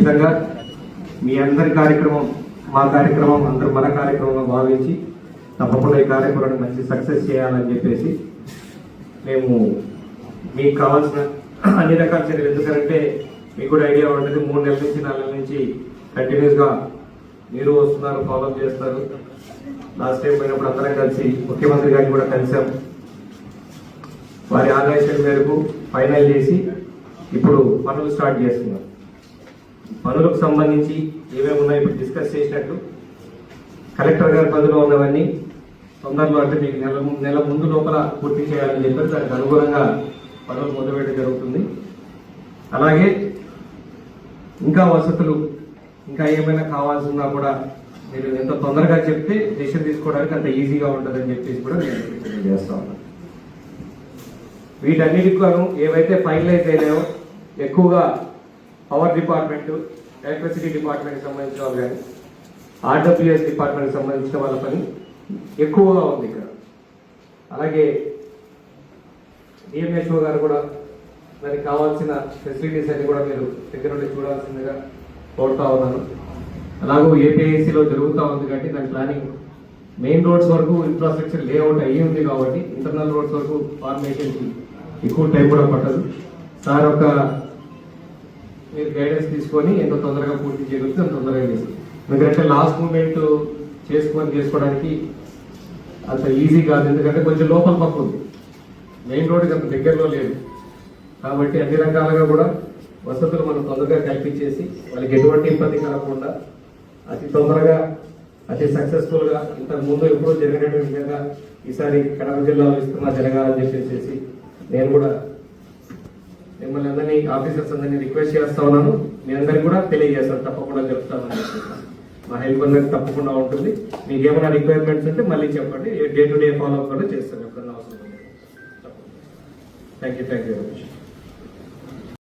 ఖచ్చితంగా మీ అందరి కార్యక్రమం మా కార్యక్రమం అందరూ మన కార్యక్రమంగా భావించి తప్పకుండా ఈ కార్యక్రమాన్ని మంచి సక్సెస్ చేయాలని చెప్పేసి మేము మీకు కావాల్సిన అన్ని రకాల చర్యలు. ఎందుకంటే మీకు కూడా ఐడియా ఉంటుంది మూడు నెలల నుంచి నాలుగు నెలల నుంచి కంటిన్యూస్గా మీరు వస్తున్నారు ఫాలో చేస్తారు. లాస్ట్ టైం పోయినప్పుడు అందరం కలిసి ముఖ్యమంత్రి గారిని కూడా కలిసాం. వారి ఆదేశాల మేరకు ఫైనల్ చేసి ఇప్పుడు పనులు స్టార్ట్ చేస్తున్నారు. పనులకు సంబంధించి ఏమేమి ఉన్నాయో ఇప్పుడు డిస్కస్ చేసినట్టు. కలెక్టర్ గారి పనిలో ఉన్నవన్నీ తొందరలో అంటే మీకు నెల నెల ముందు లోపల పూర్తి చేయాలని చెప్పారు దానికి అనుగుణంగా పనులు మొదలుపెట్టడం జరుగుతుంది. అలాగే ఇంకా వసతులు ఇంకా ఏమైనా కావాల్సి ఉన్నా కూడా మీరు ఎంత తొందరగా చెప్తే డెసిషన్ తీసుకోవడానికి అంత ఈజీగా ఉంటుందని చెప్పేసి కూడా నేను తెలియజేస్తా ఉన్నాను వీటన్నిటికి ఏవైతే ఫైనలైజ్ అయినాయో ఎక్కువగా పవర్ డిపార్ట్మెంట్ ఎలక్ట్రిసిటీ డిపార్ట్మెంట్కి సంబంధించిన వాళ్ళు కానీ ఆర్డబ్ల్యూఎస్ డిపార్ట్మెంట్కి సంబంధించిన వాళ్ళ పని ఎక్కువగా ఉంది ఇక్కడ. అలాగే డిఎంహెచ్ఓ గారు కూడా దానికి కావాల్సిన ఫెసిలిటీస్ అన్ని కూడా మీరు దగ్గర నుండి చూడాల్సిందిగా కోరుతా ఉన్నాను. అలాగే ఏపీఐసిలో జరుగుతూ ఉంది కాబట్టి దాని ప్లానింగ్ మెయిన్ రోడ్స్ వరకు ఇన్ఫ్రాస్ట్రక్చర్ లేఅవుట్ అయ్యి ఉంది కాబట్టి ఇంటర్నల్ రోడ్స్ వరకు ఫార్మేషన్కి ఎక్కువ టైం కూడా పట్టదు. సార్ ఒక మీరు గైడెన్స్ తీసుకొని ఎంత తొందరగా పూర్తి చేయగలిగితే అంత తొందరగా చేసి ఎందుకంటే లాస్ట్ మూమెంట్ చేసుకొని చేసుకోవడానికి అంత ఈజీ కాదు. ఎందుకంటే కొంచెం లోపల పక్క ఉంది. మెయిన్ రోడ్కి అంత దగ్గరలో లేదు. కాబట్టి అన్ని రకాలుగా కూడా వసతులు మనం తొందరగా కల్పించేసి వాళ్ళకి ఎటువంటి ఇబ్బంది కలగకుండా అతి తొందరగా అతి సక్సెస్ఫుల్గా ఇంతకు ముందు ఎప్పుడూ జరిగినటువంటి విధంగా ఈసారి కడప జిల్లాలో ఇస్తున్నా జరగాలని చెప్పేసి నేను కూడా మిమ్మల్ని అందరినీ ఆఫీసర్స్ అందరినీ రిక్వెస్ట్ చేస్తా ఉన్నాను మీ అందరికి కూడా తెలియజేస్తాను. తప్పకుండా చెప్తామని మా హెల్ప్ అందరికి తప్పకుండా ఉంటుంది. మీకు ఏమైనా రిక్వైర్మెంట్స్ ఉంటే మళ్ళీ చెప్పండి. Day to day follow up కూడా చేస్తాను ఎప్పుడన్నా అవసరం thank you thank you very much